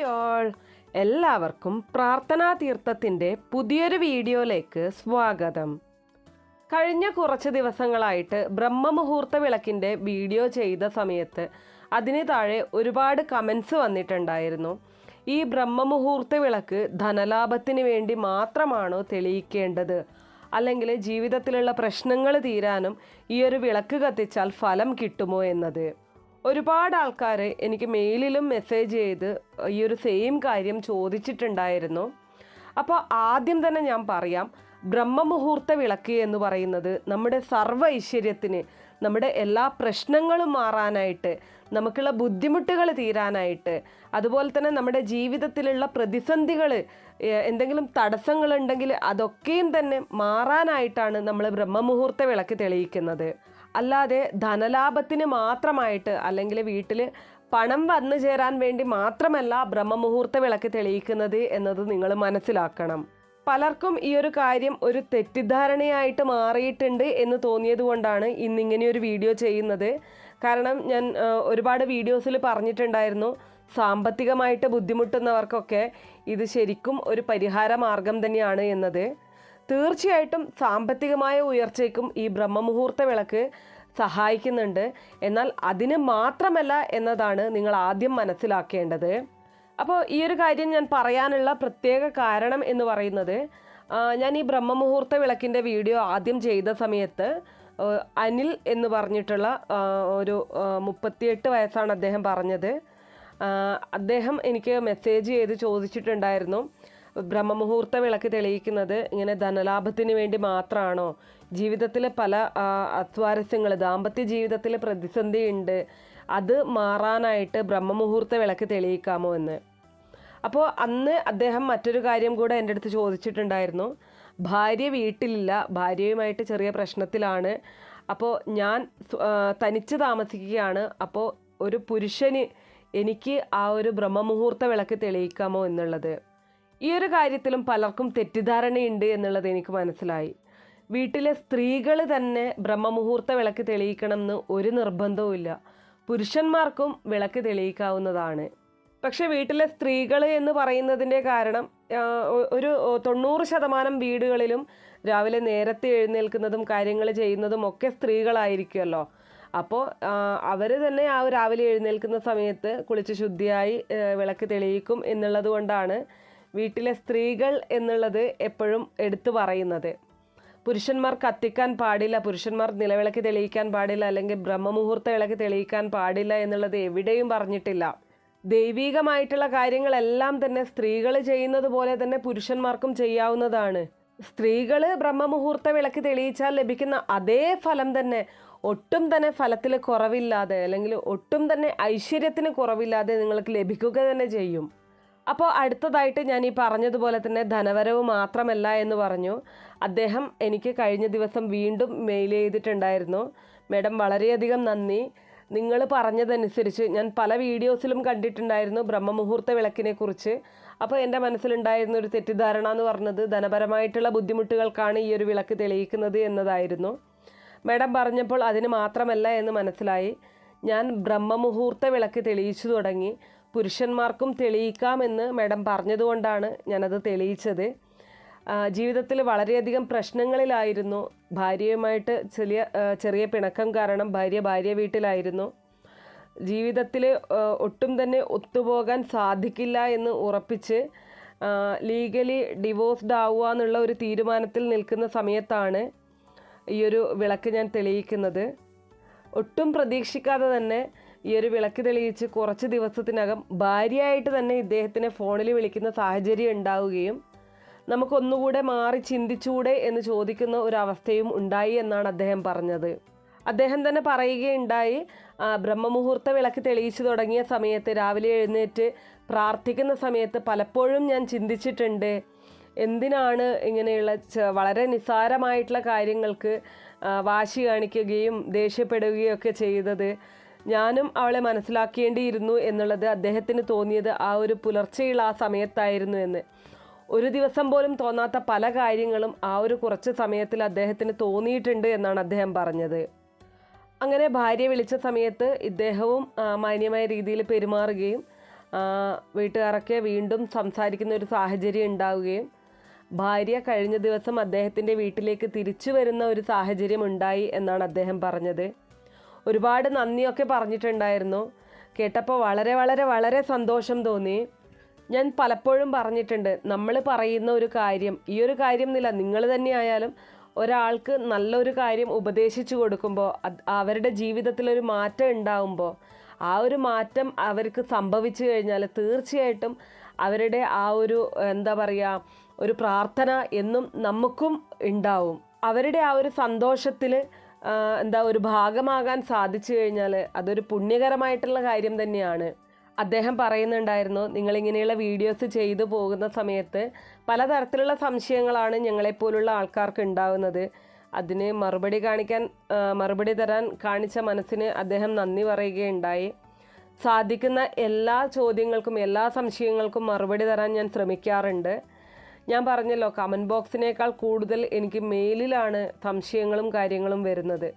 Hi all എല്ലാവർക്കും പ്രാർത്ഥനാ തീർത്ഥത്തിന്റെ പുതിയൊരു വീഡിയോയിലേക്ക് സ്വാഗതം. കഴിഞ്ഞ കുറച്ച് ദിവസങ്ങളായിട്ട് ബ്രഹ്മമുഹൂർത്ത വിളക്കിന്റെ വീഡിയോ ചെയ്ത സമയത്ത് അതിന് താഴെ ഒരുപാട് കമൻസ് വന്നിട്ടുണ്ടായിരുന്നു. ഈ ബ്രഹ്മമുഹൂർത്ത വിളക്ക് ധനലാഭത്തിന് വേണ്ടി മാത്രമാണോ തെളിയിക്കേണ്ടത്? അല്ലെങ്കിൽ ജീവിതത്തിലുള്ള പ്രശ്നങ്ങൾ തീരാനും ഈ ഒരു വിളക്ക് കത്തിച്ചാൽ ഫലം കിട്ടുമോ എന്നത്? ഒരുപാട് ആൾക്കാർ എനിക്ക് മെയിലിലും മെസ്സേജ് ചെയ്ത് ഈ ഒരു സെയിം കാര്യം ചോദിച്ചിട്ടുണ്ടായിരുന്നു. അപ്പോൾ ആദ്യം തന്നെ ഞാൻ പറയാം ബ്രഹ്മമുഹൂർത്ത വിളക്ക് എന്ന് പറയുന്നത് നമ്മുടെ സർവ ഐശ്വര്യത്തിന് നമ്മുടെ എല്ലാ പ്രശ്നങ്ങളും മാറാനായിട്ട് നമുക്കുള്ള ബുദ്ധിമുട്ടുകൾ തീരാനായിട്ട് അതുപോലെ തന്നെ നമ്മുടെ ജീവിതത്തിലുള്ള പ്രതിസന്ധികൾ എന്തെങ്കിലും തടസ്സങ്ങളുണ്ടെങ്കിൽ അതൊക്കെയും തന്നെ മാറാനായിട്ടാണ് നമ്മൾ ബ്രഹ്മമുഹൂർത്ത വിളക്ക് തെളിയിക്കുന്നത്. അല്ലാതെ ധനലാഭത്തിന് മാത്രമായിട്ട് അല്ലെങ്കിൽ വീട്ടിൽ പണം വന്നു ചേരാൻ വേണ്ടി മാത്രമല്ല ബ്രഹ്മമുഹൂർത്ത വിളക്ക് തെളിയിക്കുന്നത് എന്നത് നിങ്ങൾ മനസ്സിലാക്കണം. പലർക്കും ഈ ഒരു കാര്യം ഒരു തെറ്റിദ്ധാരണയായിട്ട് മാറിയിട്ടുണ്ട് എന്ന് തോന്നിയത് കൊണ്ടാണ് ഇന്നിങ്ങനെ ഒരു വീഡിയോ ചെയ്യുന്നത്. കാരണം ഞാൻ ഒരുപാട് വീഡിയോസിൽ പറഞ്ഞിട്ടുണ്ടായിരുന്നു സാമ്പത്തികമായിട്ട് ബുദ്ധിമുട്ടുന്നവർക്കൊക്കെ ഇത് ശരിക്കും ഒരു പരിഹാര മാർഗം തന്നെയാണ് എന്നത്. തീർച്ചയായിട്ടും സാമ്പത്തികമായ ഉയർച്ചയ്ക്കും ഈ ബ്രഹ്മമുഹൂർത്ത വിളക്ക് സഹായിക്കുന്നുണ്ട്. എന്നാൽ അതിന് മാത്രമല്ല എന്നതാണ് നിങ്ങൾ ആദ്യം മനസ്സിലാക്കേണ്ടത്. അപ്പോൾ ഈ ഒരു കാര്യം ഞാൻ പറയാനുള്ള പ്രത്യേക കാരണം എന്ന് പറയുന്നത് ഞാൻ ഈ ബ്രഹ്മമുഹൂർത്ത വിളക്കിന്റെ വീഡിയോ ആദ്യം ചെയ്ത സമയത്ത് അനിൽ എന്ന് പറഞ്ഞിട്ടുള്ള ഒരു മുപ്പത്തിയെട്ട് വയസ്സാണ് അദ്ദേഹം പറഞ്ഞത്. അദ്ദേഹം എനിക്ക് മെസ്സേജ് ചെയ്ത് ചോദിച്ചിട്ടുണ്ടായിരുന്നു. ബ്രഹ്മമുഹൂർത്ത വിളക്ക് തെളിയിക്കുന്നത് ഇങ്ങനെ ധനലാഭത്തിന് വേണ്ടി മാത്രമാണോ? ജീവിതത്തിലെ പല അസ്വാരസ്യങ്ങൾ ദാമ്പത്യ ജീവിതത്തിൽ പ്രതിസന്ധി ഉണ്ട് അത് മാറാനായിട്ട് ബ്രഹ്മമുഹൂർത്ത വിളക്ക് തെളിയിക്കാമോ എന്ന്. അപ്പോൾ അന്ന് അദ്ദേഹം മറ്റൊരു കാര്യം കൂടെ എന്റെ അടുത്ത് ചോദിച്ചിട്ടുണ്ടായിരുന്നു. ഭാര്യ വീട്ടിലില്ല ഭാര്യയുമായിട്ട് ചെറിയ പ്രശ്നത്തിലാണ്. അപ്പോൾ ഞാൻ തനിച്ച് താമസിക്കുകയാണ്. അപ്പോൾ ഒരു പുരുഷന് എനിക്ക് ആ ഒരു ബ്രഹ്മമുഹൂർത്ത വിളക്ക് തെളിയിക്കാമോ എന്നുള്ളത്. ഈ ഒരു കാര്യത്തിലും പലർക്കും തെറ്റിദ്ധാരണയുണ്ട് എന്നുള്ളത് എനിക്ക് മനസ്സിലായി. വീട്ടിലെ സ്ത്രീകൾ തന്നെ ബ്രഹ്മമുഹൂർത്ത വിളക്ക് തെളിയിക്കണം എന്ന് ഒരു നിർബന്ധവുമില്ല പുരുഷന്മാർക്കും വിളക്ക് തെളിയിക്കാവുന്നതാണ്. പക്ഷെ വീട്ടിലെ സ്ത്രീകൾ എന്ന് പറയുന്നതിന്റെ കാരണം ഒരു തൊണ്ണൂറ് ശതമാനം വീടുകളിലും രാവിലെ നേരത്തെ എഴുന്നേൽക്കുന്നതും കാര്യങ്ങൾ ചെയ്യുന്നതും ഒക്കെ സ്ത്രീകളായിരിക്കുമല്ലോ. അപ്പോൾ അവർ തന്നെ ആ രാവിലെ എഴുന്നേൽക്കുന്ന സമയത്ത് കുളിച്ച് ശുദ്ധിയായി വിളക്ക് തെളിയിക്കും എന്നുള്ളത് കൊണ്ടാണ് വീട്ടിലെ സ്ത്രീകൾ എന്നുള്ളത് എപ്പോഴും എടുത്തു പറയുന്നത്. പുരുഷന്മാർ കത്തിക്കാൻ പാടില്ല പുരുഷന്മാർ നിലവിളക്ക് തെളിയിക്കാൻ പാടില്ല അല്ലെങ്കിൽ ബ്രഹ്മമുഹൂർത്ത വിളക്ക് തെളിയിക്കാൻ പാടില്ല എന്നുള്ളത് എവിടെയും പറഞ്ഞിട്ടില്ല. ദൈവീകമായിട്ടുള്ള കാര്യങ്ങളെല്ലാം തന്നെ സ്ത്രീകൾ ചെയ്യുന്നത് പോലെ തന്നെ പുരുഷന്മാർക്കും ചെയ്യാവുന്നതാണ്. സ്ത്രീകൾ ബ്രഹ്മമുഹൂർത്ത വിളക്ക് തെളിയിച്ചാൽ ലഭിക്കുന്ന അതേ ഫലം തന്നെ ഒട്ടും തന്നെ ഫലത്തിൽ കുറവില്ലാതെ അല്ലെങ്കിൽ ഒട്ടും തന്നെ ഐശ്വര്യത്തിന് കുറവില്ലാതെ നിങ്ങൾക്ക് ലഭിക്കുക തന്നെ ചെയ്യും. അപ്പോൾ അടുത്തതായിട്ട് ഞാൻ ഈ പറഞ്ഞതുപോലെ തന്നെ ധനവരവ് മാത്രമല്ല എന്ന് പറഞ്ഞു. അദ്ദേഹം എനിക്ക് കഴിഞ്ഞ ദിവസം വീണ്ടും മെയിൽ ചെയ്തിട്ടുണ്ടായിരുന്നു. മേഡം വളരെയധികം നന്ദി. നിങ്ങൾ പറഞ്ഞതനുസരിച്ച് ഞാൻ പല വീഡിയോസിലും കണ്ടിട്ടുണ്ടായിരുന്നു ബ്രഹ്മമുഹൂർത്ത വിളക്കിനെ കുറിച്ച് അപ്പോൾ എന്റെ മനസ്സിലുണ്ടായിരുന്ന ഒരു തെറ്റിദ്ധാരണ എന്ന് പറഞ്ഞത് ധനപരമായിട്ടുള്ള ബുദ്ധിമുട്ടുകൾക്കാണ് ഈ ഒരു വിളക്ക് തെളിയിക്കുന്നത് എന്നതായിരുന്നു. മാഡം പറഞ്ഞപ്പോൾ അതിന് മാത്രമല്ല എന്ന് മനസ്സിലായി. ഞാൻ ബ്രഹ്മമുഹൂർത്ത വിളക്ക് തെളിയിച്ചു തുടങ്ങി. പുരുഷന്മാർക്കും തെളിയിക്കാമെന്ന് മാഡം പറഞ്ഞതുകൊണ്ടാണ് ഞാനത് തെളിയിച്ചത്. ജീവിതത്തിൽ വളരെയധികം പ്രശ്നങ്ങളിലായിരുന്നു. ഭാര്യയുമായിട്ട് ചെറിയ ചെറിയ പിണക്കം കാരണം ഭാര്യ ഭാര്യ വീട്ടിലായിരുന്നു. ജീവിതത്തിൽ ഒട്ടും തന്നെ ഒത്തുപോകാൻ സാധിക്കില്ല എന്ന് ഉറപ്പിച്ച് ലീഗലി ഡിവോഴ്സ്ഡ് ആവുക എന്നുള്ള ഒരു തീരുമാനത്തിൽ നിൽക്കുന്ന സമയത്താണ് ഈ ഒരു വിളക്ക് ഞാൻ തെളിയിക്കുന്നത്. ഒട്ടും പ്രതീക്ഷിക്കാതെ തന്നെ ഈ ഒരു വിളക്ക് തെളിയിച്ച് കുറച്ച് ദിവസത്തിനകം ഭാര്യയായിട്ട് തന്നെ ഇദ്ദേഹത്തിനെ ഫോണിൽ വിളിക്കുന്ന സാഹചര്യം ഉണ്ടാവുകയും നമുക്കൊന്നുകൂടെ മാറി ചിന്തിച്ചൂടെ എന്ന് ചോദിക്കുന്ന ഒരവസ്ഥയും ഉണ്ടായി എന്നാണ് അദ്ദേഹം പറഞ്ഞത്. അദ്ദേഹം തന്നെ പറയുകയുണ്ടായി ബ്രഹ്മമുഹൂർത്ത വിളക്ക് തെളിയിച്ചു തുടങ്ങിയ സമയത്ത് രാവിലെ എഴുന്നേറ്റ് പ്രാർത്ഥിക്കുന്ന സമയത്ത് പലപ്പോഴും ഞാൻ ചിന്തിച്ചിട്ടുണ്ട് എന്തിനാണ് ഇങ്ങനെയുള്ള വളരെ നിസ്സാരമായിട്ടുള്ള കാര്യങ്ങൾക്ക് വാശി കാണിക്കുകയും ദേഷ്യപ്പെടുകയും ഒക്കെ ചെയ്തത്? ഞാനും അവളെ മനസ്സിലാക്കേണ്ടിയിരുന്നു എന്നുള്ളത് അദ്ദേഹത്തിന് തോന്നിയത് ആ ഒരു പുലർച്ചെയുള്ള ആ സമയത്തായിരുന്നു എന്ന്. ഒരു ദിവസം പോലും തോന്നാത്ത പല കാര്യങ്ങളും ആ ഒരു കുറച്ച് സമയത്തിൽ അദ്ദേഹത്തിന് തോന്നിയിട്ടുണ്ട് എന്നാണ് അദ്ദേഹം പറഞ്ഞത്. അങ്ങനെ ഭാര്യ വിളിച്ച സമയത്ത് ഇദ്ദേഹവും മാന്യമായ രീതിയിൽ പെരുമാറുകയും വീട്ടുകാരൊക്കെ വീണ്ടും സംസാരിക്കുന്ന ഒരു സാഹചര്യം ഉണ്ടാവുകയും ഭാര്യ കഴിഞ്ഞ ദിവസം അദ്ദേഹത്തിന്റെ വീട്ടിലേക്ക് തിരിച്ചു വരുന്ന ഒരു സാഹചര്യം ഉണ്ടായി എന്നാണ് അദ്ദേഹം പറഞ്ഞത്. ഒരുപാട് നന്ദിയൊക്കെ പറഞ്ഞിട്ടുണ്ടായിരുന്നു. കേട്ടപ്പോൾ വളരെ വളരെ വളരെ സന്തോഷം തോന്നി. ഞാൻ പലപ്പോഴും പറഞ്ഞിട്ടുണ്ട് നമ്മൾ പറയുന്ന ഒരു കാര്യം ഈ ഒരു കാര്യം എന്നില്ല നിങ്ങൾ തന്നെയായാലും ഒരാൾക്ക് നല്ലൊരു കാര്യം ഉപദേശിച്ചു കൊടുക്കുമ്പോൾ അവരുടെ ജീവിതത്തിൽ ഒരു മാറ്റം ഉണ്ടാവുമ്പോൾ ആ ഒരു മാറ്റം അവർക്ക് സംഭവിച്ചു കഴിഞ്ഞാൽ തീർച്ചയായിട്ടും അവരുടെ ആ ഒരു എന്താ പറയുക ഒരു പ്രാർത്ഥന എന്നും നമുക്കും ഉണ്ടാവും. അവരുടെ ആ ഒരു സന്തോഷത്തിൽ എന്താ ഒരു ഭാഗമാകാൻ സാധിച്ചു കഴിഞ്ഞാൽ അതൊരു പുണ്യകരമായിട്ടുള്ള കാര്യം തന്നെയാണ്. അദ്ദേഹം പറയുന്നുണ്ടായിരുന്നു നിങ്ങളിങ്ങനെയുള്ള വീഡിയോസ് ചെയ്തു പോകുന്ന സമയത്ത് പലതരത്തിലുള്ള സംശയങ്ങളാണ് ഞങ്ങളെപ്പോലുള്ള ആൾക്കാർക്ക് ഉണ്ടാകുന്നത് അതിന് മറുപടി കാണിക്കാൻ മറുപടി തരാൻ കാണിച്ച മനസ്സിന് അദ്ദേഹം നന്ദി പറയുകയുണ്ടായി. സാധിക്കുന്ന എല്ലാ ചോദ്യങ്ങൾക്കും എല്ലാ സംശയങ്ങൾക്കും മറുപടി തരാൻ ഞാൻ ശ്രമിക്കാറുണ്ട്. ഞാൻ പറഞ്ഞല്ലോ കമന്റ് ബോക്സിനേക്കാൾ കൂടുതൽ എനിക്ക് മെയിലിലാണ് സംശയങ്ങളും കാര്യങ്ങളും വരുന്നത്.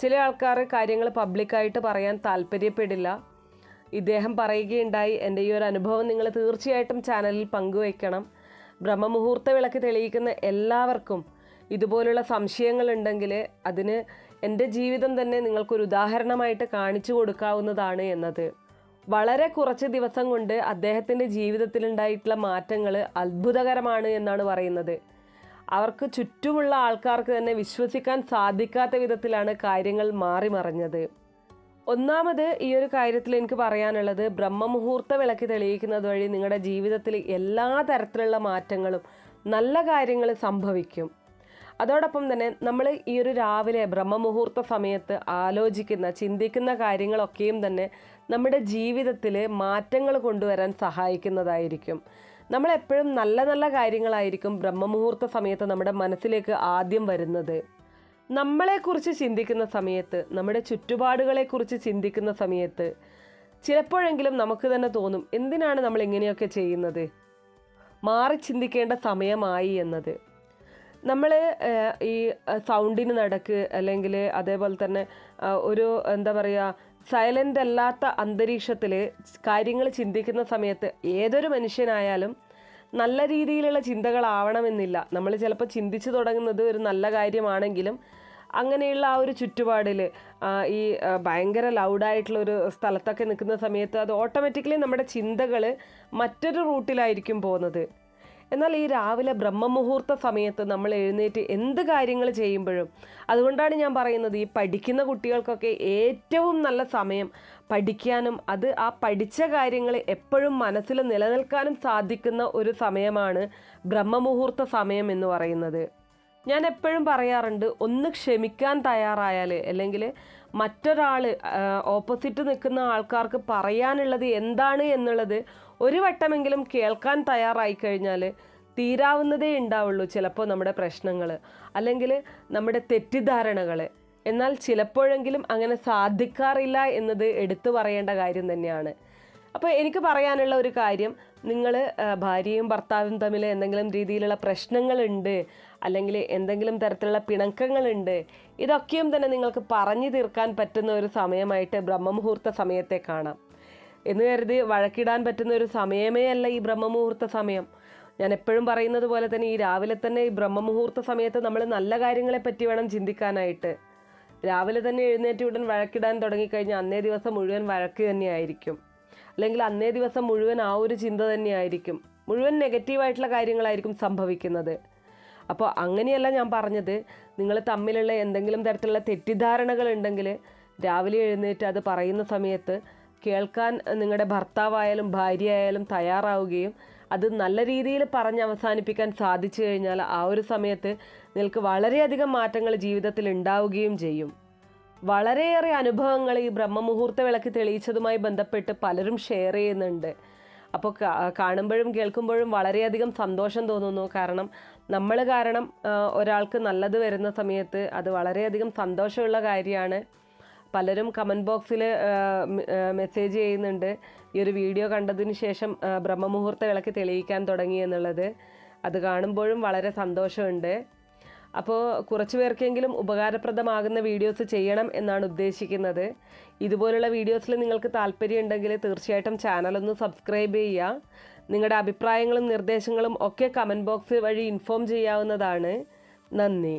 ചില ആൾക്കാർ കാര്യങ്ങൾ പബ്ലിക്കായിട്ട് പറയാൻ താല്പര്യപ്പെടില്ല. ഇദ്ദേഹം പറയുകയുണ്ടായി എന്റെ ഈ ഒരു അനുഭവം നിങ്ങൾ തീർച്ചയായിട്ടും ചാനലിൽ പങ്കുവയ്ക്കണം. ബ്രഹ്മമുഹൂർത്ത വിളക്ക് തെളിയിക്കുന്ന എല്ലാവർക്കും ഇതുപോലുള്ള സംശയങ്ങളുണ്ടെങ്കിൽ അതിന് എന്റെ ജീവിതം തന്നെ നിങ്ങൾക്കൊരു ഉദാഹരണമായിട്ട് കാണിച്ചു കൊടുക്കാവുന്നതാണ് എന്നത്. വളരെ കുറച്ച് ദിവസം കൊണ്ട് അദ്ദേഹത്തിന്റെ ജീവിതത്തിലുണ്ടായിട്ടുള്ള മാറ്റങ്ങൾ അത്ഭുതകരമാണ് എന്നാണ് പറയുന്നത്. അവർക്ക് ചുറ്റുമുള്ള ആൾക്കാർക്ക് തന്നെ വിശ്വസിക്കാൻ സാധിക്കാത്ത വിധത്തിലാണ് കാര്യങ്ങൾ മാറി മറിഞ്ഞത്. ഒന്നാമത് ഈ ഒരു കാര്യത്തിൽ എനിക്ക് പറയാനുള്ളത് ബ്രഹ്മമുഹൂർത്ത വിളക്ക് തെളിയിക്കുന്നത് വഴി നിങ്ങളുടെ ജീവിതത്തിൽ എല്ലാ തരത്തിലുള്ള മാറ്റങ്ങളും നല്ല കാര്യങ്ങൾ സംഭവിക്കും. അതോടൊപ്പം തന്നെ നമ്മൾ ഈ ഒരു രാവിലെ ബ്രഹ്മമുഹൂർത്ത സമയത്ത് ആലോചിക്കുന്ന ചിന്തിക്കുന്ന കാര്യങ്ങളൊക്കെയും തന്നെ നമ്മുടെ ജീവിതത്തിൽ മാറ്റങ്ങൾ കൊണ്ടുവരാൻ സഹായിക്കുന്നതായിരിക്കും. നമ്മളെപ്പോഴും നല്ല നല്ല കാര്യങ്ങളായിരിക്കും ബ്രഹ്മമുഹൂർത്ത സമയത്ത് നമ്മുടെ മനസ്സിലേക്ക് ആദ്യം വരുന്നത്. നമ്മളെക്കുറിച്ച് ചിന്തിക്കുന്ന സമയത്ത് നമ്മുടെ ചുറ്റുപാടുകളെക്കുറിച്ച് ചിന്തിക്കുന്ന സമയത്ത് ചിലപ്പോഴെങ്കിലും നമുക്ക് തന്നെ തോന്നും എന്തിനാണ് നമ്മൾ ഇങ്ങനെയൊക്കെ ചെയ്യുന്നത്? മാറി ചിന്തിക്കേണ്ട സമയമായി എന്നത്. നമ്മൾ ഈ സൗണ്ടിന് നടക്ക് അല്ലെങ്കിൽ അതേപോലെ തന്നെ ഒരു എന്താ പറയുക സൈലന്റ് അല്ലാത്ത അന്തരീക്ഷത്തിൽ കാര്യങ്ങൾ ചിന്തിക്കുന്ന സമയത്ത് ഏതൊരു മനുഷ്യനായാലും നല്ല രീതിയിലുള്ള ചിന്തകളാവണമെന്നില്ല. നമ്മൾ ചിലപ്പോൾ ചിന്തിച്ചു തുടങ്ങുന്നത് ഒരു നല്ല കാര്യമാണെങ്കിലും അങ്ങനെയുള്ള ആ ഒരു ചുറ്റുപാടിൽ ഈ ഭയങ്കര ലൗഡായിട്ടുള്ള ഒരു സ്ഥലത്തൊക്കെ നിൽക്കുന്ന സമയത്ത് അത് ഓട്ടോമാറ്റിക്കലി നമ്മുടെ ചിന്തകൾ മറ്റൊരു റൂട്ടിലായിരിക്കും പോകുന്നത്. എന്നാൽ ഈ രാവിലെ ബ്രഹ്മമുഹൂർത്ത സമയത്ത് നമ്മൾ എഴുന്നേറ്റ് എന്ത് കാര്യങ്ങൾ ചെയ്യുമ്പോഴും അതുകൊണ്ടാണ് ഞാൻ പറയുന്നത് ഈ പഠിക്കുന്ന കുട്ടികൾക്കൊക്കെ ഏറ്റവും നല്ല സമയം പഠിക്കാനും അത് ആ പഠിച്ച കാര്യങ്ങൾ എപ്പോഴും മനസ്സിൽ നിലനിൽക്കാനും സാധിക്കുന്ന ഒരു സമയമാണ് ബ്രഹ്മമുഹൂർത്ത സമയം എന്ന് പറയുന്നത്. ഞാൻ എപ്പോഴും പറയാറുണ്ട് ഒന്ന് ക്ഷമിക്കാൻ തയ്യാറായാൽ അല്ലെങ്കിൽ മറ്റൊരാൾ ഓപ്പോസിറ്റ് നിൽക്കുന്ന ആൾക്കാർക്ക് പറയാനുള്ളത് എന്താണ് എന്നുള്ളത് ഒരു വട്ടമെങ്കിലും കേൾക്കാൻ തയ്യാറായി കഴിഞ്ഞാൽ തീരാവുന്നതേ ഉണ്ടാവുള്ളൂ ചിലപ്പോൾ നമ്മുടെ പ്രശ്നങ്ങൾ അല്ലെങ്കിൽ നമ്മുടെ തെറ്റിദ്ധാരണകൾ എന്നാൽ ചിലപ്പോഴെങ്കിലും അങ്ങനെ സാധിക്കാറില്ല എന്നത് എടുത്തു പറയേണ്ട കാര്യം തന്നെയാണ്. അപ്പോൾ എനിക്ക് പറയാനുള്ള ഒരു കാര്യം നിങ്ങൾ ഭാര്യയും ഭർത്താവും തമ്മിൽ എന്തെങ്കിലും രീതിയിലുള്ള പ്രശ്നങ്ങളുണ്ട് അല്ലെങ്കിൽ എന്തെങ്കിലും തരത്തിലുള്ള പിണക്കങ്ങളുണ്ട് ഇതൊക്കെയും തന്നെ നിങ്ങൾക്ക് പറഞ്ഞു തീർക്കാൻ പറ്റുന്ന ഒരു സമയമായിട്ട് ബ്രഹ്മമുഹൂർത്ത സമയത്തെ കാണാം. എന്ന് കരുതി വഴക്കിടാൻ പറ്റുന്ന ഒരു സമയമേ അല്ല ഈ ബ്രഹ്മമുഹൂർത്ത സമയം. ഞാൻ എപ്പോഴും പറയുന്നത് പോലെ തന്നെ ഈ രാവിലെ തന്നെ ഈ ബ്രഹ്മമുഹൂർത്ത സമയത്ത് നമ്മൾ നല്ല കാര്യങ്ങളെ പറ്റി വേണം ചിന്തിക്കാനായിട്ട്. രാവിലെ തന്നെ എഴുന്നേറ്റ് ഉടൻ വഴക്കിടാൻ തുടങ്ങിക്കഴിഞ്ഞാൽ അന്നേ ദിവസം മുഴുവൻ വഴക്ക് തന്നെയായിരിക്കും. അല്ലെങ്കിൽ അന്നേ ദിവസം മുഴുവൻ ആ ഒരു ചിന്ത തന്നെയായിരിക്കും. മുഴുവൻ നെഗറ്റീവായിട്ടുള്ള കാര്യങ്ങളായിരിക്കും സംഭവിക്കുന്നത്. അപ്പോൾ അങ്ങനെയല്ല ഞാൻ പറഞ്ഞത്. നിങ്ങൾ തമ്മിലുള്ള എന്തെങ്കിലും തരത്തിലുള്ള തെറ്റിദ്ധാരണകൾ ഉണ്ടെങ്കിൽ രാവിലെ എഴുന്നേറ്റ് അത് പറയുന്ന സമയത്ത് കേൾക്കാൻ നിങ്ങളുടെ ഭർത്താവായാലും ഭാര്യയായാലും തയ്യാറാവുകയും അത് നല്ല രീതിയിൽ പറഞ്ഞ് അവസാനിപ്പിക്കാൻ സാധിച്ചു കഴിഞ്ഞാൽ ആ ഒരു സമയത്ത് നിങ്ങൾക്ക് വളരെയധികം മാറ്റങ്ങൾ ജീവിതത്തിൽ ഉണ്ടാവുകയും ചെയ്യും. വളരെയേറെ അനുഭവങ്ങൾ ഈ ബ്രഹ്മമുഹൂർത്ത വിളക്ക് തെളിയിച്ചതുമായി ബന്ധപ്പെട്ട് പലരും ഷെയർ ചെയ്യുന്നുണ്ട്. അപ്പോൾ കാണുമ്പോഴും കേൾക്കുമ്പോഴും വളരെയധികം സന്തോഷം തോന്നുന്നു. കാരണം നമ്മൾ കാരണം ഒരാൾക്ക് നല്ലത് വരുന്ന സമയത്ത് അത് വളരെയധികം സന്തോഷമുള്ള കാര്യമാണ്. പലരും കമന്റ് ബോക്സിൽ മെസ്സേജ് ചെയ്യുന്നുണ്ട്. ഈ ഒരു വീഡിയോ കണ്ടതിന് ശേഷം ബ്രഹ്മമുഹൂർത്ത വിളക്ക് തെളിയിക്കാൻ തുടങ്ങി എന്നുള്ളത്. അത് കാണുമ്പോഴും വളരെ സന്തോഷമുണ്ട്. അപ്പോൾ കുറച്ച് പേർക്കെങ്കിലും ഉപകാരപ്രദമാകുന്ന വീഡിയോസ് ചെയ്യണം എന്നാണ് ഉദ്ദേശിക്കുന്നത്. ഇതുപോലുള്ള വീഡിയോസിൽ നിങ്ങൾക്ക് താല്പര്യം ഉണ്ടെങ്കിൽ തീർച്ചയായിട്ടും ചാനലൊന്ന് സബ്സ്ക്രൈബ് ചെയ്യുക. നിങ്ങളുടെ അഭിപ്രായങ്ങളും നിർദ്ദേശങ്ങളും ഒക്കെ കമന്റ് ബോക്സ് വഴി ഇൻഫോം ചെയ്യാവുന്നതാണ്. നന്ദി.